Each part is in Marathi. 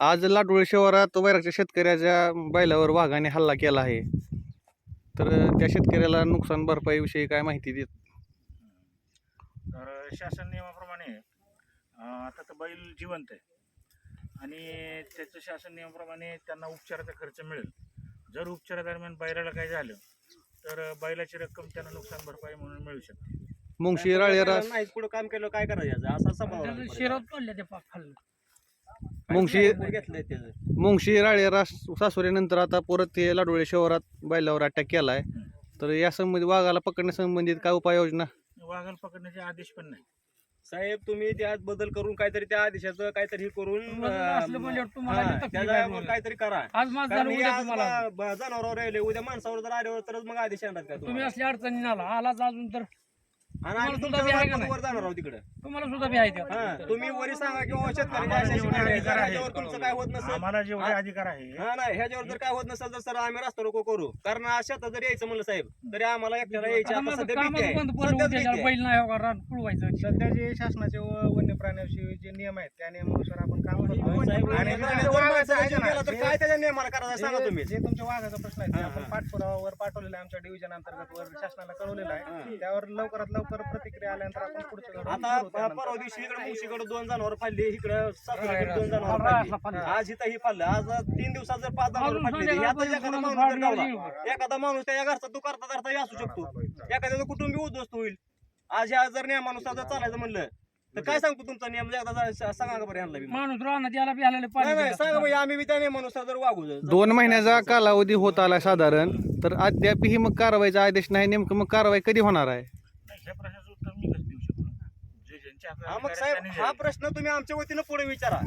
आज लाडोळे शहरात वैरागच्या शेतकऱ्याच्या बैलावर वाघाने हल्ला केला आहे. तर त्या शेतकऱ्याला नुकसान भरपाईविषयी काय माहिती देत? तर शासन नियमाप्रमाणे आता तर बैल जिवंत आहे. आणि त्याचं शासन नियमाप्रमाणे त्यांना उपचाराचा खर्च मिळेल. जर उपचारादरम्यान बैलाला काय झालं तर बैलाची रक्कम त्यांना नुकसान भरपाई म्हणून मिळू शकते. मुंगशी राळेरा नाही पुढे काम केलं काय करायचं? असा शिरात पडल्या ते पाक खाल्लं मुंगशी घेतलंय त्याचं. मुंगशी राळेरा सासुऱ्यानंतर आता परत ते लाडोळे शहरात बैलावर अटॅक केला आहे तर या संबंधित वाघाला पकडण्यासंबंधित काय उपाययोजना? वाघाला पकडण्याचे आदेश पण नाही. साहेब तुम्ही त्यात बदल करून काहीतरी त्या आदेशाचं काहीतरी हे करून बदल असलं म्हणल्यावर तुम्हाला हा, बी तकलीफ त्याच्या आहे वर बोलायला. काहीतरी करा. आज माझं कारण झालं हे उद्या आज तुम्हाला. ब- ब- जनावरावर राहिले. उद्या माणसावर जर आल्यावर तरच मग आदेश आणतात का तुम्ही तुम्हाला? असल्या अडचणी आला. आलाच अजून तर. आणि आम्ही तुम्हाला सुद्धा बी आहे का तुमच्या नाही? वर जाणार आहोत तिकडे तुम्हाला सुद्धा बी आहे हा त्या तुम्ही वरी सांगा किंवा शेतकरी आम्हाला अशा जेवढे शिकायला अधिकार आहेत, ह्याच्यावर तुमचं काय होत नसेल आम्हाला जेवढे हा. अधिकार आहे. हा नाही ह्याच्यावर जर काय होत नसेल तर सर आम्ही रस्ता रोको करू. कारण शेतात जर यायचं म्हणलं साहेब तरी आम्हाला एकट्याला यायची आता आता माझं सध्या भीती कामच आहे. बंद पडलं सध्याच उद्या भीती आहे. बैल नाही हो का रान पुळवायचं सध्या जे शासनाचे व वन्य प्राण्याविषयी जे नियम आहेत त्या नियमानुसार आपण काम करतो. साहेब, आणि तर काय त्याच्या नियमाला करायचं सांगा तुम्ही? जे तुमच्या वाघाचा प्रश्न आहे. ते आपण. पाठपुरावावर पाठवलेला आहे आमच्या डिव्हिजन अंतर्गत वर शासनाला कळवलेला आहे. त्यावर लवकरात लवकर प्रतिक्रिया आल्यानंतर आपण पुढचं धोरण आता ठरवू त्यानंतर. परवा दिवशी इकडे मुशीकडे दोन जनावर फाडली इकडे सासूकडे दोन जनावर फाडली. आज इथं ही फाडलं आज तीन दिवसात जर पाच जनावर एखादा माणूस जर गावला. एखादा माणूस त्या घरचा तू करता करता असू शकतो एखाद्याचं कुटुंबी उद्ध्वस्त होईल. आज ह्या जर नियमानुसार जर चालायचं म्हणलं तर काय सांगतो तुमचा नियम? एकदा जा- सांगा का बरं बी. माणूस राहणार त्याला बी आलेले पाणी नाही नाही देतात. सांगा म्हणजे आम्ही बी त्या नियमानुसार जर वागू जर- दोन महिन्याचा कालावधी होत आला साधारण तर अद्यापही मग कारवाईचा आदेश नाही नेमकं मग कारवाई कधी होणार आहे? नाही ह्या प्रश्नाचं उत्तर मी कसं देऊ शकतो जे ज्यांच्या हातात हा मग अधिकार आहे साहेब त्यांनी हा प्रश्न तुम्ही आमच्या वतीनं पुढे विचारा.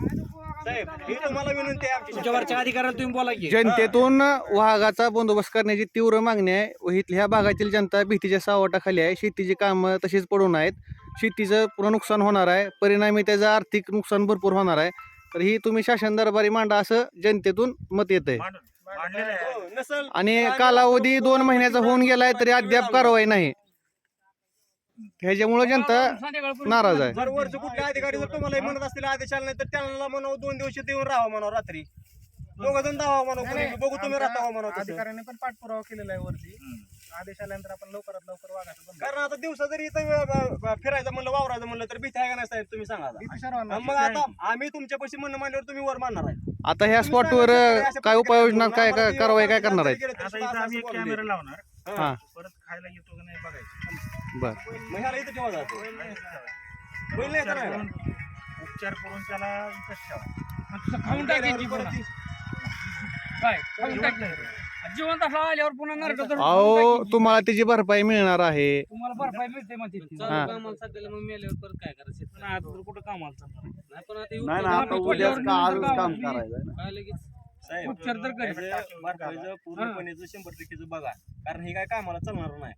साहेब ही तुम्हाला विनंती आहे आमची तुमच्यावरच्या अधिकाऱ्याला तुम्ही बोला की. जनतेतून वाघाचा बंदोबस्त करण्याची तीव्र मागणी आहे. व इथल्या ह्या भागातील जनता भीतीच्या सावटाखाली आहे. शेतीची कामं तशीच पडून आहेत. शेतीचं पुन्हा नुकसान होणार आहे परिणामी त्याचं आर्थिक नुकसान भरपूर होणार आहे. तर ही तुम्ही शासन दरबारी मांडा असं जनतेतून मत येत आहे आणि कालावधी दोन महिन्याचा होऊन गेलाय तरी अद्याप कारवाई नाही. ह्याच्यामुळे जनता नाराज आहे. कुठले अधिकारी जर तुम्हाला म्हणत असतील आदेश आला नाही तर त्यांना म्हणावं दोन दिवशी देऊन राहावं म्हणावं रात्री. दोघं जण दावा नाही, कोणी. नाही, बघू तुम्ही आमच्या राहता तसं. अधिकाऱ्यांनी पण पाठपुरावा केलेला आहे वरती. आदेश आल्यानंतर आपण लवकरात लवकर बंद कारण आता दिवसा जरी इथं ब- ब- फिरायचं म्हणलं वावरायचं म्हणलं तर भीती आहे का नाही साहेब तुम्ही सांगा आता. भीती सर्वांना मग आता आम्ही तुमच्यापाशी म्हणणं मांडल्यावर तुम्ही वर मानणार आहे. आता ह्या स्पॉटवर काय उपाययोजना काय काय कारवाई काय करणार आहेत? आता इथं आम्ही एक कॅमेरा लावणार. हा. परत खायला येतो का नाही बघायचं. बर. ह्याला इथं ठेवा जातो. बैल नाही उपचार करून उपचार करून त्याला इथंच ठेवा. आता खाऊन टाकायची पुन्हा. काय? खाऊन टाकायची जिवंत असला आल्यावर पुन्हा नरक तर अहो तुम्हाला त्याची भरपाई मिळणार आहे. तुम्हाला भरपाई मिळते म्हणते ती. हा. कामाला सध्याला मग मेल्यावर परत काय करायचं? पण आता तर कुठं कामाला चालणार? नाही पण आता नाही ना, आता उद्याच का आजच काम करायचं काय लगेच? साहेब उपचार तर करेल. पूर्णपणेचं शंभर टक्केचं बघा. कारण हे काय कामाला चालणार नाही.